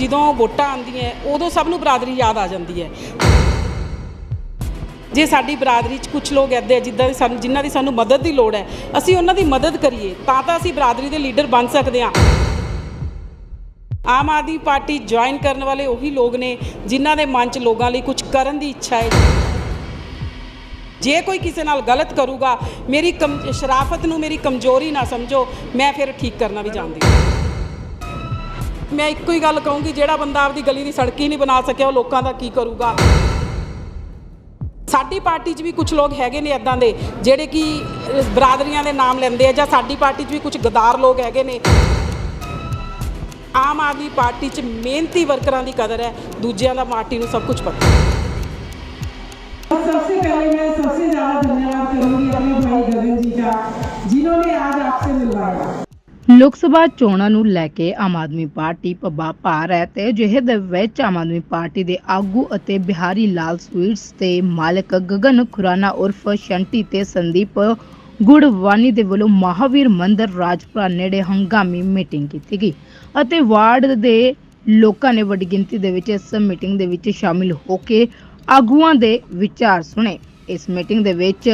ਜਦੋਂ ਵੋਟਾਂ ਆਉਂਦੀਆਂ ਉਦੋਂ ਸਭ ਨੂੰ ਬਰਾਦਰੀ ਯਾਦ ਆ ਜਾਂਦੀ ਹੈ। ਜੇ ਸਾਡੀ ਬਰਾਦਰੀ 'ਚ ਕੁਝ ਲੋਕ ਐਦੇ ਆ ਜਿੱਦਾਂ ਦੀ ਸਾਨੂੰ ਜਿਨ੍ਹਾਂ ਦੀ ਸਾਨੂੰ ਮਦਦ ਦੀ ਲੋੜ ਹੈ, ਅਸੀਂ ਉਹਨਾਂ ਦੀ ਮਦਦ ਕਰੀਏ, ਤਾਂ ਤਾਂ ਅਸੀਂ ਬਰਾਦਰੀ ਦੇ ਲੀਡਰ ਬਣ ਸਕਦੇ ਹਾਂ। ਆਮ ਆਦਮੀ ਪਾਰਟੀ ਜੁਆਇਨ ਕਰਨ ਵਾਲੇ ਉਹੀ ਲੋਕ ਨੇ, ਜਿਨ੍ਹਾਂ ਦੇ ਮਨ 'ਚ ਲੋਕਾਂ ਲਈ ਕੁਝ ਕਰਨ ਦੀ ਇੱਛਾ ਹੈ। ਜੇ ਕੋਈ ਕਿਸੇ ਨਾਲ ਗਲਤ ਕਰੂਗਾ, ਮੇਰੀ ਕਮ ਸ਼ਰਾਫਤ ਨੂੰ ਮੇਰੀ ਕਮਜ਼ੋਰੀ ਨਾ ਸਮਝੋ, ਮੈਂ ਫਿਰ ਠੀਕ ਕਰਨਾ ਵੀ ਜਾਣਦੀ ਹਾਂ। ਮੈਂ ਇੱਕੋ ਹੀ ਗੱਲ ਕਹੂੰਗੀ ਜਿਹੜਾ ਬੰਦਾ ਆਪਦੀ ਗਲੀ ਦੀ ਸੜਕ ਹੀ ਨਹੀਂ ਬਣਾ ਸਕਿਆ ਉਹ ਲੋਕਾਂ ਦਾ ਕੀ ਕਰੂਗਾ ਸਾਡੀ ਪਾਰਟੀ 'ਚ ਵੀ ਕੁਝ ਲੋਕ ਹੈਗੇ ਨੇ ਇਦਾਂ ਦੇ ਜਿਹੜੇ ਕਿ ਅਹ, ਬਰਾਦਰੀਆਂ ਦੇ ਨਾਮ ਲੈਂਦੇ ਆ ਜਾਂ ਸਾਡੀ ਪਾਰਟੀ 'ਚ ਵੀ ਕੁਝ ਗਦਾਰ ਲੋਕ ਹੈਗੇ ਨੇ ਆਮ ਆਦਮੀ ਪਾਰਟੀ 'ਚ ਮਿਹਨਤੀ ਵਰਕਰਾਂ ਦੀ ਕਦਰ ਹੈ ਦੂਜਿਆਂ ਦਾ ਪਾਰਟੀ ਨੂੰ ਸਭ ਕੁਝ ਪਤਾ ਹੈ और सबसे पहले मैं सबसे ज़्यादा धन्यवाद करूंगी अपने भाई गगन जी का जिन्होंने आज आपसे मिलवाया ਲੋਕ ਸਭਾ ਚੋਣਾਂ ਨੂੰ ਲੈ ਕੇ ਆਮ ਆਦਮੀ ਪਾਰਟੀ ਪੱਬਾ ਭਾਰ ਹੈ ਤੇ ਅਜਿਹੇ ਦੇ ਵਿੱਚ ਆਮ ਆਦਮੀ ਪਾਰਟੀ ਦੇ ਆਗੂ ਅਤੇ ਬਿਹਾਰੀ ਲਾਲ ਸਵੀਟਸ ਤੇ ਮਾਲਕ ਗਗਨ ਖੁਰਾਨਾ ਉਰਫ ਸ਼ੰਟੀ ਤੇ ਸੰਦੀਪ ਗੁੜਵਾਨੀ ਦੇ ਵੱਲੋਂ ਮਹਾਵੀਰ ਮੰਦਰ ਰਾਜਪੁਰਾ ਨੇੜੇ ਹੰਗਾਮੀ ਮੀਟਿੰਗ ਕੀਤੀ ਗਈ ਅਤੇ ਵਾਰਡ ਦੇ ਲੋਕਾਂ ਨੇ ਵੱਡੀ ਗਿਣਤੀ ਦੇ ਵਿੱਚ ਇਸ ਮੀਟਿੰਗ ਦੇ ਵਿੱਚ ਸ਼ਾਮਿਲ ਹੋ ਕੇ ਆਗੂਆਂ ਦੇ ਵਿਚਾਰ ਸੁਣੇ। ਇਸ ਮੀਟਿੰਗ ਦੇ ਵਿੱਚ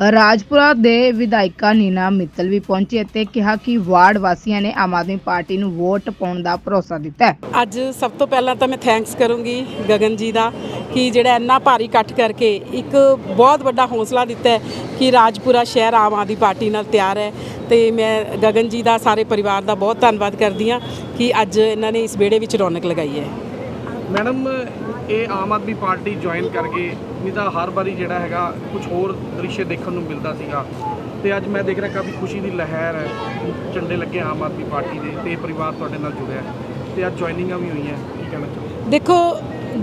ਰਾਜਪੁਰਾ ਦੇ ਵਿਧਾਇਕਾ ਨੀਨਾ ਮਿੱਤਲ ਵੀ ਪਹੁੰਚੀ ਅਤੇ ਕਿਹਾ ਕਿ ਵਾਰਡ ਵਾਸੀਆਂ ਨੇ ਆਮ ਆਦਮੀ ਪਾਰਟੀ ਨੂੰ ਵੋਟ ਪਾਉਣ ਦਾ ਭਰੋਸਾ ਦਿੱਤਾ ਹੈ। ਅੱਜ ਸਭ ਤੋਂ ਪਹਿਲਾਂ ਤਾਂ ਮੈਂ ਥੈਂਕਸ ਕਰੂੰਗੀ ਗਗਨ ਜੀ ਦਾ ਕਿ ਜਿਹੜਾ ਇੰਨਾ ਭਾਰੀ ਇਕੱਠ ਕਰਕੇ ਇੱਕ ਬਹੁਤ ਵੱਡਾ ਹੌਸਲਾ ਦਿੱਤਾ ਹੈ ਕਿ ਰਾਜਪੁਰਾ ਸ਼ਹਿਰ ਆਮ ਆਦਮੀ ਪਾਰਟੀ ਨਾਲ ਤਿਆਰ ਹੈ ਤੇ ਮੈਂ ਗਗਨ ਜੀ ਦਾ ਸਾਰੇ ਪਰਿਵਾਰ ਦਾ ਬਹੁਤ ਧੰਨਵਾਦ ਕਰਦੀ ਹਾਂ ਕਿ ਅੱਜ ਇਹਨਾਂ ਨੇ ਇਸ ਵਿਹੜੇ ਵਿੱਚ ਰੌਣਕ ਲਗਾਈ ਹੈ। ਮੈਡਮ ਇਹ ਆਮ ਆਦਮੀ ਪਾਰਟੀ ਜੁਆਇਨ ਕਰ ਗਏ ਨਹੀਂ ਤਾਂ ਹਰ ਵਾਰੀ ਜਿਹੜਾ ਹੈਗਾ ਕੁਝ ਹੋਰ ਦ੍ਰਿਸ਼ ਦੇਖਣ ਨੂੰ ਮਿਲਦਾ ਸੀਗਾ। ਤੇ ਅੱਜ ਮੈਂ ਦੇਖ ਰਿਹਾ ਕਾਫੀ ਖੁਸ਼ੀ ਦੀ ਲਹਿਰ ਹੈ, ਝੰਡੇ ਲੱਗੇ ਆਮ ਆਦਮੀ ਪਾਰਟੀ ਦੇ ਤੇ ਪਰਿਵਾਰ ਤੁਹਾਡੇ ਨਾਲ ਜੁੜਿਆ ਹੈ ਤੇ ਅੱਜ ਜੁਆਇਨਿੰਗਾਂ ਵੀ ਹੋਈਆਂ, ਕੀ ਕਹਿਣਾ ਚਾਹੋਗੇ? ਦੇਖੋ,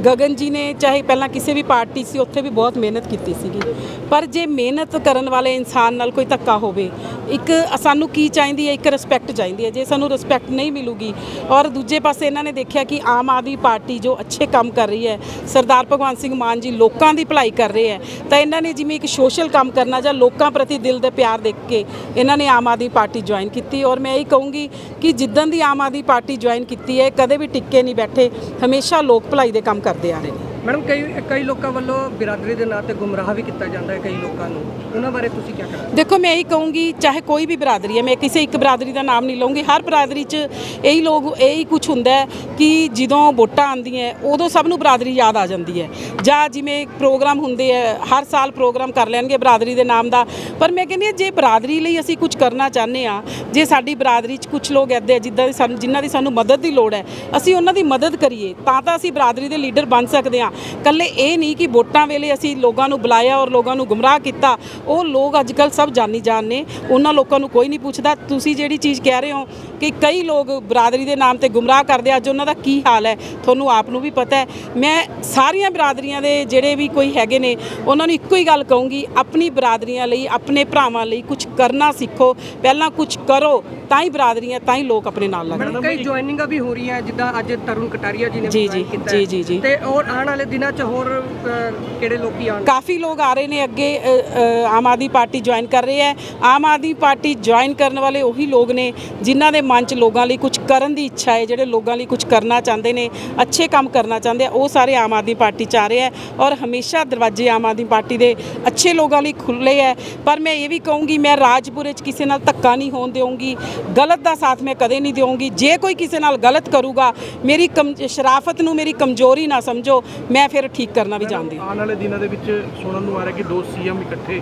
ਗਗਨ ਜੀ ਨੇ ਚਾਹੇ ਪਹਿਲਾਂ ਕਿਸੇ ਵੀ ਪਾਰਟੀ ਸੀ, ਉੱਥੇ ਵੀ ਬਹੁਤ ਮਿਹਨਤ ਕੀਤੀ ਸੀਗੀ। ਪਰ ਜੇ ਮਿਹਨਤ ਕਰਨ ਵਾਲੇ ਇਨਸਾਨ ਨਾਲ ਕੋਈ ਧੱਕਾ ਹੋਵੇ ਇੱਕ ਸਾਨੂੰ ਕੀ ਚਾਹੀਦੀ ਹੈ, ਇੱਕ ਰਿਸਪੈਕਟ ਚਾਹੀਦੀ ਹੈ। ਜੇ ਸਾਨੂੰ ਰਿਸਪੈਕਟ ਨਹੀਂ ਮਿਲੂਗੀ ਔਰ ਦੂਜੇ ਪਾਸੇ ਇਹਨਾਂ ਨੇ ਦੇਖਿਆ ਕਿ ਆਮ ਆਦਮੀ ਪਾਰਟੀ ਜੋ ਅੱਛੇ ਕੰਮ ਕਰ ਰਹੀ ਹੈ, ਸਰਦਾਰ ਭਗਵੰਤ ਸਿੰਘ ਮਾਨ ਜੀ ਲੋਕਾਂ ਦੀ ਭਲਾਈ ਕਰ ਰਹੇ ਹੈ, ਤਾਂ ਇਹਨਾਂ ਨੇ ਜਿਵੇਂ ਇੱਕ ਸੋਸ਼ਲ ਕੰਮ ਕਰਨਾ ਜਾਂ ਲੋਕਾਂ ਪ੍ਰਤੀ ਦਿਲ ਦੇ ਪਿਆਰ ਦੇਖ ਕੇ ਇਹਨਾਂ ਨੇ ਆਮ ਆਦਮੀ ਪਾਰਟੀ ਜੁਆਇਨ ਕੀਤੀ। ਔਰ ਮੈਂ ਇਹ ਕਹੂੰਗੀ ਕਿ ਜਿੱਦਣ ਦੀ ਆਮ ਆਦਮੀ ਪਾਰਟੀ ਜੁਆਇਨ ਕੀਤੀ ਹੈ, ਕਦੇ ਵੀ ਟਿੱਕੇ ਨਹੀਂ ਬੈਠੇ, ਹਮੇਸ਼ਾ ਲੋਕ ਭਲਾਈ ਦੇ ਕੰਮ ਕਰਦੇ ਆ ਰਹੇ ਨੇ। ਮੈਡਮ, ਕਈ ਕਈ ਲੋਕਾਂ ਵੱਲੋਂ ਬਿਰਾਦਰੀ ਦੇ ਨਾਂ ਤੇ ਗੁੰਮਰਾਹ ਵੀ ਕੀਤਾ ਜਾਂਦਾ ਹੈ ਕਈ ਲੋਕਾਂ ਨੂੰ। ਉਹਨਾਂ ਬਾਰੇ ਤੁਸੀਂ ਕੀ ਕਹਿਣਾ ਦੇਖੋ, ਮੈਂ ਇਹੀ ਕਹੂੰਗੀ, ਚਾਹੇ ਕੋਈ ਵੀ ਬਰਾਦਰੀ ਹੈ, ਮੈਂ ਕਿਸੇ ਇੱਕ ਬਰਾਦਰੀ ਦਾ ਨਾਮ ਨਹੀਂ ਲਵਾਂਗੀ ਹਰ ਬਰਾਦਰੀ 'ਚ ਇਹੀ ਲੋਕ, ਇਹੀ ਕੁਝ ਹੁੰਦਾ ਹੈ ਕਿ ਜਦੋਂ ਵੋਟਾਂ ਆਉਂਦੀਆਂ ਉਦੋਂ ਸਭ ਨੂੰ ਬਰਾਦਰੀ ਯਾਦ ਆ ਜਾਂਦੀ ਹੈ। ਜਾਂ ਜਿਵੇਂ ਪ੍ਰੋਗਰਾਮ ਹੁੰਦੇ ਹੈ, ਹਰ ਸਾਲ ਪ੍ਰੋਗਰਾਮ ਕਰ ਲੈਣਗੇ ਬਰਾਦਰੀ ਦੇ ਨਾਮ ਦਾ। ਪਰ ਮੈਂ ਕਹਿੰਦੀ ਹਾਂ, ਜੇ ਬਰਾਦਰੀ ਲਈ ਅਸੀਂ ਕੁਝ ਕਰਨਾ ਚਾਹੁੰਦੇ ਆ ਜੇ ਸਾਡੀ ਬਰਾਦਰੀ 'ਚ ਕੁਝ ਲੋਕ ਐਦੇ ਆ ਜਿੱਦਾਂ ਸਾਨੂੰ, ਜਿਨ੍ਹਾਂ ਦੀ ਸਾਨੂੰ ਮਦਦ ਦੀ ਲੋੜ ਹੈ, ਅਸੀਂ ਉਹਨਾਂ ਦੀ ਮਦਦ ਕਰੀਏ, ਤਾਂ ਤਾਂ ਅਸੀਂ ਬਰਾਦਰੀ ਦੇ ਲੀਡਰ ਬਣ ਸਕਦੇ ਹਾਂ ਕੱਲੇ ਇਹ ਨਹੀਂ ਕਿ ਵੋਟਾਂ ਵੇਲੇ ਅਸੀਂ ਲੋਕਾਂ ਨੂੰ ਬੁਲਾਇਆ ਔਰ ਲੋਕਾਂ ਨੂੰ ਗੁੰਮਰਾਹ ਕੀਤਾ। ਉਹ ਲੋਕ ਅੱਜ ਕੱਲ ਸਭ ਜਾਣੀ ਜਾਣ ਨੇ। ਉਹਨਾਂ ਲੋਕਾਂ ਨੂੰ ਕੋਈ ਨਹੀਂ ਪੁੱਛਦਾ। ਤੁਸੀਂ ਜਿਹੜੀ ਚੀਜ਼ ਕਹਿ ਰਹੇ ਹੋ ਕਿ ਕਈ ਲੋਕ ਬਰਾਦਰੀ ਦੇ ਨਾਮ ਤੇ ਗੁੰਮਰਾਹ ਕਰਦੇ ਅੱਜ ਉਹਨਾਂ ਦਾ ਕੀ ਹਾਲ ਹੈ? ਤੁਹਾਨੂੰ ਆਪ ਨੂੰ ਵੀ ਪਤਾ ਹੈ। ਮੈਂ ਸਾਰੀਆਂ ਬਰਾਦਰੀਆਂ ਦੇ ਜਿਹੜੇ ਵੀ ਕੋਈ ਹੈਗੇ ਨੇ, ਉਹਨਾਂ ਨੂੰ ਇੱਕੋ ਹੀ ਗੱਲ ਕਹੂੰਗੀ। ਆਪਣੀ ਬਰਾਦਰੀਆਂ ਲਈ, ਆਪਣੇ ਭਰਾਵਾਂ ਲਈ ਕੁਝ ਕਰਨਾ ਸਿੱਖੋ। ਪਹਿਲਾਂ ਕੁਝ ਕਰੋ। ਤਾਂ ਹੀ ਬਰਾਦਰੀਆਂ ਤਾਂ ਹੀ ਲੋਕ ਆਪਣੇ ਨਾਲ ਲੱਗਦੇ ਮੈਡਮ ਕਈ ਜੁਆਇਨਿੰਗਾਂ ਵੀ ਹੋ ਰਹੀਆਂ ਜਿੱਦਾਂ ਅੱਜ ਤਰੁਣ ਕਟਾਰੀਆ ਜੀ ਨੇ ਜੀ, join ਜੀ, ਕੀਤਾ ਹੈ। ਜੀ, ਜੀ, ਜੀ। ਤੇ ਔਰ ਆਉਣ ਵਾਲੇ ਦਿਨਾਂ 'ਚ ਹੋਰ ਅ, ਕਿਹੜੇ ਲੋਕੀ ਆਣ ਕਾਫੀ ਲੋਕ ਆ ਰਹੇ ਨੇ ਅੱਗੇ ਅ, ਅ, ਆਮ ਆਦਮੀ ਪਾਰਟੀ ਜੁਆਇਨ ਕਰ ਰਹੇ ਹੈ ਆਮ ਆਦਮੀ ਪਾਰਟੀ ਜੁਆਇਨ ਕਰਨ ਵਾਲੇ ਉਹੀ ਲੋਕ ਨੇ ਜਿਨ੍ਹਾਂ ਦੇ ਮਨ 'ਚ ਲੋਕਾਂ ਲਈ ਕੁਝ ਕਰਨ ਦੀ ਇੱਛਾ ਹੈ ਜਿਹੜੇ ਲੋਕਾਂ ਲਈ ਕੁਝ ਕਰਨਾ ਚਾਹੁੰਦੇ ਨੇ ਅੱਛੇ ਕੰਮ ਕਰਨਾ ਚਾਹੁੰਦੇ ਆ ਉਹ ਸਾਰੇ ਆਮ ਆਦਮੀ ਪਾਰਟੀ 'ਚ ਆ ਰਹੇ ਹੈ ਔਰ ਹਮੇਸ਼ਾ ਦਰਵਾਜ਼ੇ ਆਮ ਆਦਮੀ ਪਾਰਟੀ ਦੇ ਅੱਛੇ ਲੋਕਾਂ ਲਈ ਖੁੱਲੇ ਹੈ ਪਰ ਮੈਂ ਇਹ ਵੀ ਕਹੂੰਗੀ ਮੈਂ ਰਾਜਪੁਰੇ 'ਚ ਕਿਸੇ ਨਾਲ ਧੱਕਾ ਨਹੀਂ ਹੋਣ ਦੇਵਾਂਗੀ ਗਲਤ ਦਾ ਸਾਥ ਮੈਂ ਕਦੇ ਨਹੀਂ ਦੇਵਾਂਗੀ ਜੇ ਕੋਈ ਕਿਸੇ ਨਾਲ ਗਲਤ ਕਰੂਗਾ ਮੇਰੀ ਸ਼ਰਾਫਤ ਨੂੰ ਮੇਰੀ ਕਮਜ਼ੋਰੀ ਨਾ ਸਮਝੋ ਮੈਂ ਫਿਰ ਠੀਕ ਕਰਨਾ ਵੀ ਜਾਣਦੀ ਹਾਂ। ਆਉਣ ਵਾਲੇ ਦਿਨਾਂ ਦੇ ਵਿੱਚ ਸੁਣਨ ਨੂੰ ਆ ਰਿਹਾ ਕਿ ਦੋ ਸੀਐਮ ਇਕੱਠੇ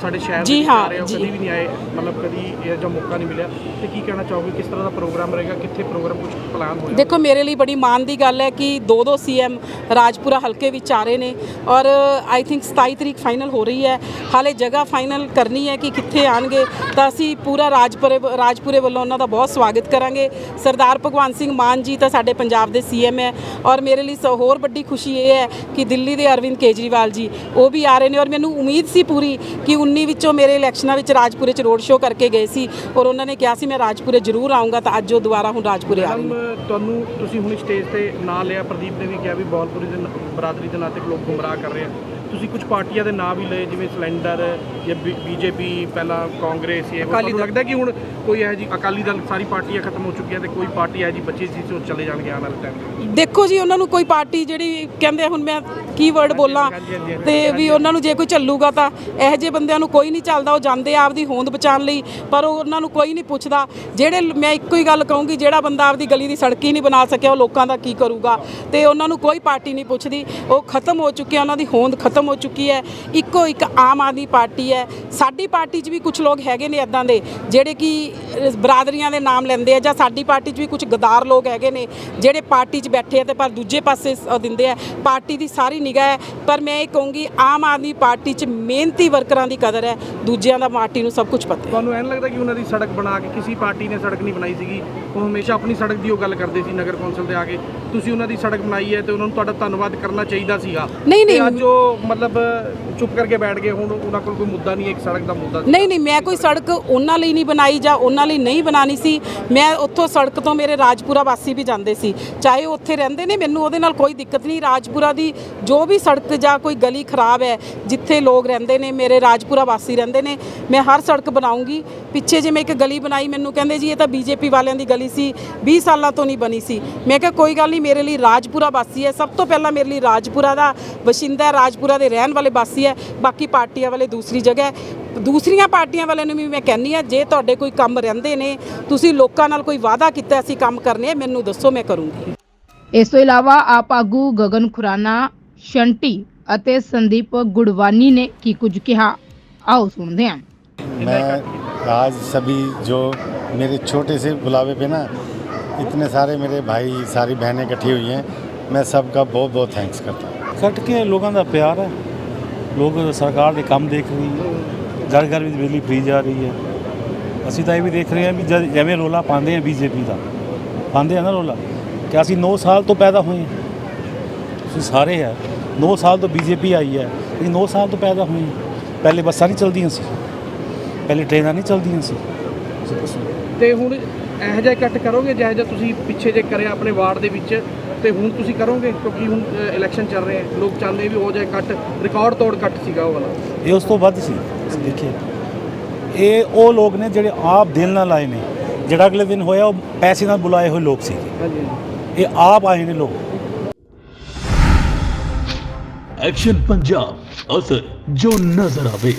ਸਾਡੇ ਸ਼ਹਿਰ ਦੇ ਜੀ ਹਾਂ, ਆ ਰਹੇ ਹੋ ਜੀ। ਕਦੀ ਵੀ ਨਹੀਂ ਆਏ ਮਤਲਬ ਕਦੀ ਇਹ ਜਿਹਾ ਮੌਕਾ ਨਹੀਂ ਮਿਲਿਆ। ਤੇ ਕੀ ਕਹਿਣਾ ਚਾਹੋਗੇ ਕਿਸ ਤਰ੍ਹਾਂ ਦਾ ਪ੍ਰੋਗਰਾਮ ਰਹੇਗਾ ਕਿੱਥੇ ਪ੍ਰੋਗਰਾਮ ਕੁਝ ਪਲਾਨ ਹੋਇਆ? ਦੇਖੋ ਮੇਰੇ ਲਈ ਬੜੀ ਮਾਣ ਦੀ ਗੱਲ ਹੈ ਕਿ ਦੋ ਦੋ ਸੀਐਮ ਰਾਜਪੁਰਾ ਹਲਕੇ ਵਿੱਚ ਆ ਰਹੇ ਨੇ ਔਰ ਆਈ ਥਿੰਕ 27 ਤਰੀਕ ਫਾਈਨਲ ਹੋ ਰਹੀ ਹੈ। ਹਾਲੇ ਜਗ੍ਹਾ ਫਾਈਨਲ ਕਰਨੀ ਹੈ ਕਿ ਕਿੱਥੇ ਆਣਗੇ ਤਾਂ ਅਸੀਂ ਪੂਰਾ ਰਾਜਪੁਰੇ ਰਾਜਪੁਰੇ ਵੱਲੋਂ ਉਹਨਾਂ ਦਾ ਬਹੁਤ ਸਵਾਗਤ ਕਰਾਂਗੇ। ਸਰਦਾਰ ਭਗਵੰਤ ਸਿੰਘ ਮਾਨ ਜੀ ਤਾਂ ਸਾਡੇ ਪੰਜਾਬ ਦੇ ਸੀਐਮ ਹੈ ਔਰ ਮੇਰੇ ਲਈ ਸ- ਹੋਰ ਵੱਡੀ ਖੁਸ਼ੀ ਇਹ ਹੈ ਕਿ ਦਿੱਲੀ ਦੇ ਅਰਵਿੰਦ ਕੇਜਰੀਵਾਲ ਜੀ ਉਹ ਵੀ ਆ ਰਹੇ ਨੇ ਔਰ ਮੈਨੂੰ ਉਮੀਦ ਸੀ ਪੂਰੀ ਕਿ 19 ਵਿੱਚੋਂ ਮੇਰੇ ਇਲੈਕਸ਼ਨਾਂ ਵਿੱਚ ਰਾਜਪੁਰੇ 'ਚ ਰੋਡ ਸ਼ੋਅ ਕਰਕੇ ਗਏ ਸੀ ਔਰ ਉਹਨਾਂ ਨੇ ਕਿਹਾ ਸੀ, ਮੈਂ ਰਾਜਪੁਰੇ ਜ਼ਰੂਰ ਆਉਂਗਾ ਤਾਂ ਅੱਜ ਉਹ ਦੁਬਾਰਾ ਹੁਣ ਰਾਜਪੁਰੇ ਆ ਰਹੇ ਨੇ ਮੈਡਮ, ਤੁਹਾਨੂੰ, ਤੁਸੀਂ ਹੁਣ ਸਟੇਜ ਤੇ ਨਾਂ ਲਿਆ, ਪ੍ਰਦੀਪ ਨੇ ਵੀ ਕਿਹਾ ਵੀ ਬੌਲਪੁਰੀ ਦੇ ਨ- ਬਰਾਦਰੀ ਦੇ ਨਾਤੇ ਲੋਕ ਗੁੰਮਰਾਹ ਕਰ ਰਹੇ। ਆ ਤੁਸੀਂ ਕੁਝ ਪਾਰਟੀਆਂ ਦੇ ਨਾਮ ਵੀ ਲਏ ਜਿਵੇਂ ਸਿਲੰਡਰ ਜਾਂ ਬੀਜੇਪੀ ਪਹਿਲਾਂ ਕਾਂਗਰਸ ਇਹ ਅਕਾਲੀ ਤੁਹਾਨੂੰ। ਲੱਗਦਾ ਕਿ ਹੁਣ ਕੋਈ ਇਹ ਜੀ ਅਕਾਲੀ ਦਲ ਸਾਰੀ ਪਾਰਟੀਆਂ ਖਤਮ ਹੋ ਚੁੱਕੀਆਂ ਤੇ ਕੋਈ ਪਾਰਟੀ ਹੈ ਜੀ ਬੱਚੀ ਸੀ ਜੋ ਚਲੇ ਜਾਣਗੇ ਆਉਣ ਵਾਲੇ ਟਾਈਮ ਦੇਖੋ ਜੀ ਉਹਨਾਂ ਨੂੰ ਕੋਈ ਪਾਰਟੀ ਜਿਹੜੀ ਕਹਿੰਦੇ ਹੁਣ ਮੈਂ ਕੀ ਵਰਡ ਬੋਲਾਂ। ਤੇ ਵੀ ਉਹਨਾਂ ਨੂੰ ਜੇ ਕੋਈ ਚੱਲੂਗਾ ਤਾਂ ਇਹੋ ਜਿਹੇ ਬੰਦਿਆਂ ਨੂੰ ਕੋਈ ਨਹੀਂ ਚੱਲਦਾ ਉਹ ਜਾਂਦੇ ਆਪਦੀ ਹੋਂਦ ਬਚਾਉਣ ਲਈ ਪਰ ਉਹ ਉਹਨਾਂ ਨੂੰ ਕੋਈ ਨਹੀਂ ਪੁੱਛਦਾ ਜਿਹੜੇ ਮੈਂ ਇੱਕੋ ਹੀ ਗੱਲ ਕਹੂੰਗੀ ਜਿਹੜਾ ਬੰਦਾ ਆਪਦੀ ਗਲੀ ਦੀ ਸੜਕ ਹੀ ਨਹੀਂ ਬਣਾ ਸਕਿਆ ਉਹ ਲੋਕਾਂ ਦਾ ਕੀ ਕਰੂਗਾ ਤੇ ਉਹਨਾਂ ਨੂੰ ਕੋਈ ਪਾਰਟੀ ਨਹੀਂ ਪੁੱਛਦੀ ਉਹ ਖਤਮ ਹੋ ਚੁੱਕੀ ਹੈ ਉਹਨਾਂ ਦੀ ਹੋਂਦ ਖਤਮ ਹੋ ਚੁੱਕੀ ਹੈ ਇੱਕੋ ਇੱਕ ਆਮ ਆਦਮੀ ਪਾਰਟੀ ਹੈ। ਸਾਡੀ ਪਾਰਟੀ 'ਚ ਵੀ ਕੁਝ ਲੋਕ ਹੈਗੇ ਨੇ ਇਦਾਂ ਦੇ ਜਿਹੜੇ ਕਿ ਬਰਾਦਰੀਆਂ ਦੇ ਨਾਮ ਲੈਂਦੇ ਆ ਜਾਂ ਸਾਡੀ ਪਾਰਟੀ 'ਚ ਵੀ ਕੁਝ ਗਦਾਰ ਲੋਕ ਹੈਗੇ ਨੇ ਜਿਹੜੇ ਪਾਰਟੀ 'ਚ ਬੈਠੇ ਆ ਤੇ ਪਰ ਦੂਜੇ ਪਾਸੇ ਦਿੰਦੇ ਆ। ਪਾਰਟੀ ਦੀ ਸਾਰੀ ਨਿਗਾਹ ਹੈ ਪਰ ਮੈਂ ਇਹ ਕਹੂੰਗੀ ਆਮ ਆਦਮੀ ਪਾਰਟੀ 'ਚ ਮਿਹਨਤੀ ਵਰਕਰਾਂ ਦੀ ਕਦਰ ਹੈ ਦੂਜਿਆਂ ਦਾ ਪਾਰਟੀ ਨੂੰ ਸਭ ਕੁਝ ਪਤਾ ਹੈ। ਤੁਹਾਨੂੰ ਐਂ ਨੀ ਲੱਗਦਾ ਕਿ ਉਹਨਾਂ ਦੀ ਸੜਕ ਬਣਾ ਕੇ ਕਿਸੇ ਪਾਰਟੀ ਨੇ ਸੜਕ ਨਹੀਂ ਬਣਾਈ ਸੀਗੀ? ਉਹ ਹਮੇਸ਼ਾ ਆਪਣੀ ਸੜਕ ਦੀ ਉਹ ਗੱਲ ਕਰਦੇ ਸੀ ਨਗਰ ਕੌਂਸਲ ਤੇ ਆ ਕੇ ਤੁਸੀਂ ਉਹਨਾਂ ਦੀ ਸੜਕ ਬਣਾਈ ਹੈ ਤੇ ਉਹਨਾਂ ਨੂੰ ਤੁਹਾਡਾ ਧੰਨਵਾਦ ਕਰਨਾ ਚਾਹੀਦਾ ਸੀਗਾ। ਨਹੀਂ, ਨਹੀਂ। ਅੱਜ ਉਹ ਮਤਲਬ ਚੁੱਪ ਕਰਕੇ ਬੈਠ ਗਏ ਹੁਣ ਉਹਨਾਂ ਕੋਲ ਕੋਈ ਮੁੱਦਾ ਨਹੀਂ ਹੈ, ਇੱਕ ਸੜਕ ਦਾ ਮੁੱਦਾ ਨਹੀਂ ਨਹੀਂ, ਮੈਂ ਕੋਈ ਸੜਕ ਉਹਨਾਂ ਲਈ ਨਹੀਂ ਬਣਾਈ ਜਾਂ ਉਹਨਾਂ ਲਈ ਨਹੀਂ ਬਣਾਣੀ ਸੀ। ਮੈਂ ਉੱਥੋਂ ਸੜਕ ਤੋਂ ਮੇਰੇ ਰਾਜਪੁਰਾ ਵਾਸੀ ਵੀ ਜਾਂਦੇ ਸੀ। ਚਾਹੇ ਉਹ ਉੱਥੇ ਰਹਿੰਦੇ ਨੇ, ਮੈਨੂੰ ਉਹਦੇ ਨਾਲ ਕੋਈ ਦਿੱਕਤ ਨਹੀਂ। ਰਾਜਪੁਰਾ ਦੀ ਜੋ ਵੀ ਸੜਕ ਜਾਂ ਕੋਈ ਗਲੀ ਖਰਾਬ ਹੈ, ਜਿੱਥੇ ਲੋਕ ਰਹਿੰਦੇ ਨੇ, ਮੇਰੇ ਰਾਜਪੁਰਾ ਵਾਸੀ ਰਹਿੰਦੇ ਨੇ, ਮੈਂ ਹਰ ਸੜਕ ਬਣਾਉਂਗੀ। ਪਿੱਛੇ ਜੇ ਮੈਂ ਇੱਕ ਗਲੀ ਬਣਾਈ, ਮੈਨੂੰ ਕਹਿੰਦੇ ਜੀ, ਇਹ ਤਾਂ ਬੀਜੇਪੀ ਵਾਲਿਆਂ ਦੀ ਗਲੀ ਸੀ 20 ਸਾਲਾਂ ਤੋਂ ਨਹੀਂ ਬਣੀ ਸੀ। ਮੈਂ ਕਿਹਾ, ਕੋਈ ਗੱਲ ਨਹੀਂ, ਮੇਰੇ ਲਈ ਰਾਜਪੁਰਾ ਵਾਸੀ ਹੈ। ਸਭ ਤੋਂ ਪਹਿਲਾਂ ਮੇਰੇ ਲਈ ਰਾਜਪੁਰਾ ਦਾ ਵਸਿੰਦਾ ਰਾਜਪੁਰਾ ਰਾਜਪੁਰਾ ਦੇ ਰਹਿਣ ਵਾਲੇ ਵਾਸੀ ਹੈ ਬਾਕੀ ਪਾਰਟੀਆਂ ਵਾਲੇ ਦੂਸਰੀ ਜਗ੍ਹਾ ਹੈ ਦੂਸਰੀਆਂ ਪਾਰਟੀਆਂ ਵਾਲਿਆਂ ਨੂੰ ਵੀ ਮੈਂ ਕਹਿੰਨੀ ਆ ਜੇ ਤੁਹਾਡੇ ਕੋਈ ਕੰਮ ਰਹਿੰਦੇ ਨੇ ਤੁਸੀਂ ਲੋਕਾਂ ਨਾਲ ਕੋਈ ਵਾਅਦਾ ਕੀਤਾ ਅਸੀਂ ਕੰਮ ਕਰਨੇ ਆ ਮੈਨੂੰ ਦੱਸੋ ਮੈਂ ਕਰੂੰਗੀ ਇਸ ਤੋਂ ਇਲਾਵਾ ਆਪ ਆਗੂ ਗਗਨ ਖੁਰਾਨਾ ਸ਼ੰਟੀ ਅਤੇ ਸੰਦੀਪ ਗੁੜਵਾਨੀ ਨੇ ਕੀ ਕੁਝ ਕਿਹਾ ਆਓ ਸੁਣਦੇ ਹਾਂ मैं आज सभी जो मेरे छोटे से बुलावे पे ना इतने सारे मेरे भाई सारी बहनें इकट्ठी हुई हैं मैं सबका बहुत बहुत थैंक्स करता हूँ ਕੱਟ ਕੇ ਲੋਕਾਂ ਦਾ ਪਿਆਰ ਹੈ। ਲੋਕ ਸਰਕਾਰ ਦੇ ਕੰਮ ਦੇਖ ਰਹੀ ਹੈ। ਘਰ ਘਰ ਵਿੱਚ ਬਿਜਲੀ ਫਰੀ ਜਾ ਰਹੀ ਹੈ। ਅਸੀਂ ਤਾਂ ਇਹ ਵੀ ਦੇਖ ਰਹੇ ਹਾਂ ਵੀ ਜਦ ਜਿਵੇਂ ਰੋਲਾ ਪਾਉਂਦੇ ਆ ਬੀਜੇਪੀ ਦਾ, ਪਾਉਂਦੇ ਆ ਨਾ ਰੋਲਾ ਕਿ ਅਸੀਂ 9 ਸਾਲ ਤੋਂ ਪੈਦਾ ਹੋਏ ਹਾਂ। ਤੁਸੀਂ ਸਾਰੇ ਹੈ 9 ਸਾਲ ਤੋਂ ਬੀਜੇਪੀ ਆਈ ਹੈ, ਅਸੀਂ 9 ਸਾਲ ਤੋਂ ਪੈਦਾ ਹੋਏ ਹਾਂ। ਪਹਿਲੇ ਬੱਸਾਂ ਨਹੀਂ ਚਲਦੀਆਂ ਸੀ, ਪਹਿਲੇ ਟ੍ਰੇਨਾਂ ਨਹੀਂ ਚਲਦੀਆਂ ਸੀ। ਤੁਸੀਂ ਤੇ ਹੁਣ ਇਹੋ ਜਿਹਾ ਕੱਟ ਕਰੋਗੇ, ਜਿਹੋ ਜਿਹਾ ਤੁਸੀਂ ਪਿੱਛੇ ਜੇ ਕਰਿਆ ਆਪਣੇ ਵਾਰਡ ਦੇ ਵਿੱਚ ਤੇ ਹੁਣ ਤੁਸੀਂ ਕਰੋਗੇ? ਕਿਉਂਕਿ ਹੁਣ ਇਲੈਕਸ਼ਨ ਚੱਲ ਰਹੇ ਆ ਲੋਕ ਚਾਹੁੰਦੇ ਵੀ ਉਹ ਜਿਹਾ ਇਕੱਠ ਰਿਕਾਰਡ ਤੋੜ ਇਕੱਠ ਸੀਗਾ ਉਹ ਵਾਲਾ। ਇਹ ਉਸ ਤੋਂ ਵੱਧ ਸੀ। ਦੇਖਿਏ। ਇਹ ਉਹ ਲੋਕ ਨੇ ਜਿਹੜੇ ਆਪ ਦਿਲ ਨਾਲ ਆਏ ਨੇ। ਜਿਹੜਾ ਅਗਲੇ ਦਿਨ ਹੋਇਆ ਉਹ ਪੈਸੇ ਨਾਲ ਬੁਲਾਏ ਹੋਏ ਲੋਕ ਸੀ ਹਾਂਜੀ ਇਹ ਆਪ ਆਏ ਨੇ ਲੋਕ। ਐਕਸ਼ਨ ਪੰਜਾਬ ਅਸਰ ਜੋ ਨਜ਼ਰ ਆਵੇ।